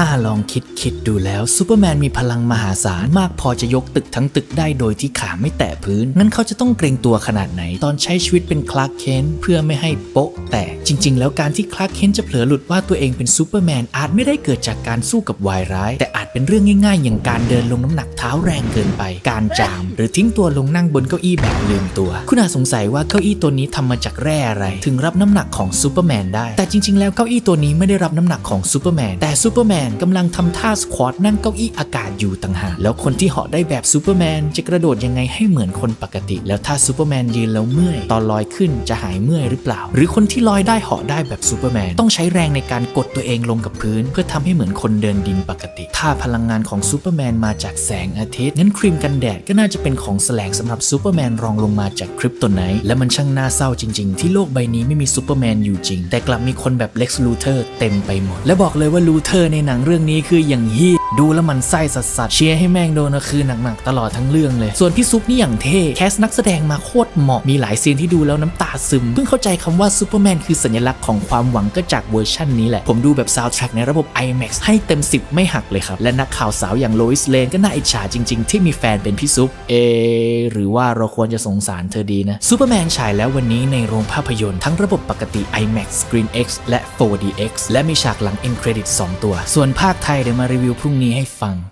ถ้าลองคิดคิดดูแล้วซูเปอร์แมนมีพลังมหาศาลมากพอจะยกตึกทั้งตึกได้โดยที่ขาไม่แตะพื้น งั้นเขาจะต้องเกรงตัวขนาดไหนตอนใช้ชีวิตเป็นคลาร์กเคนเพื่อไม่ให้โป๊ะแตกจริง ๆ แล้วการที่คลาร์กเคนจะเผลอหลุดว่าตัวเองเป็นซูเปอร์แมนอาจไม่ได้เกิดจากการสู้กับวายร้าย แต่อาจเป็นเรื่องง่าย ๆ อย่างการเดินลงน้ำหนักเท้าแรงเกินไป การจาม หรือทิ้งตัวลงนั่งบนเก้าอี้แบบลืมตัว คุณอาจสงสัยว่าเก้าอี้ตัวนี้ทำมาจากแร่อะไร ถึงรับน้ำหนักของซูเปอร์แมนได้แต่จริง ๆ แล้วเก้าอี้ตัวนี้ไม่ได้รับน้ำหนักของซูเปอร์แมนแต่ซูเปอร์แมนกำลังทำท่าสควอตนั่งเก้าอี้อากาศอยู่ต่างหากแล้วคนที่เหาะได้แบบซูเปอร์แมนจะกระโดดยังไงให้เหมือนคนปกติ แล้วถ้าซูเปอร์แมนยืนแล้วเมื่อย ตอนลอยขึ้นจะหายเมื่อยหรือเปล่า หรือคนที่ลอยได้เหาะได้แบบซูเปอร์แมนต้องใช้แรงในการกดตัวเองลงกับพื้น เพื่อทำให้เหมือนคนเดินดินปกติ ถ้าพลังงานของซูเปอร์แมนมาจากแสงอาทิตย์งั้นครีมกันแดดก็น่าจะเป็นของแสลงสำหรับซูเปอร์แมนรองลงมาจากคริปโตไนท์และมันช่างน่าเศร้าจริง ๆ ที่โลกใบนี้ไม่มีซูเปอร์แมนอยู่จริง แต่กลับมีคนแบบเล็กซ์ลูเทอร์เต็มไปหมด และบอกเลยว่าลูเทอร์ในหนังเรื่องนี้คืออย่างฮีดูแล้วมันไส้สัสๆเชียร์ให้แม่งโดนคือหนักๆตลอดทั้งเรื่องเลย ส่วนพี่ซุปนี่อย่างเท่แคสนักแสดงมาโคตรเหมาะมีหลายซีนที่ดูแล้วน้ำตาซึมเพิ่งเข้าใจคำว่าซูเปอร์แมนคือสัญลักษณ์ของความหวังก็จากเวอร์ชันนี้แหละ ผมดูแบบซาวด์แทร็กในระบบ IMAX ให้เต็ม 10 ไม่หักเลยครับ และนักข่าวสาวอย่างโลอิสเลนก็น่าอิจฉาจริง ๆ ที่มีแฟนเป็นพี่ซุปเอ หรือว่าเราควรจะสงสารเธอดีนะซูเปอร์แมนฉายแล้ววันนี้ในโรงภาพยนตร์ทั้งระบบปกติ IMAX Screen X และ 4DX และมีฉากหลัง end credit 2 ตัวส่วนภาคไทยเดี๋ยวมารีวิวพรุ่งนี้ให้ฟัง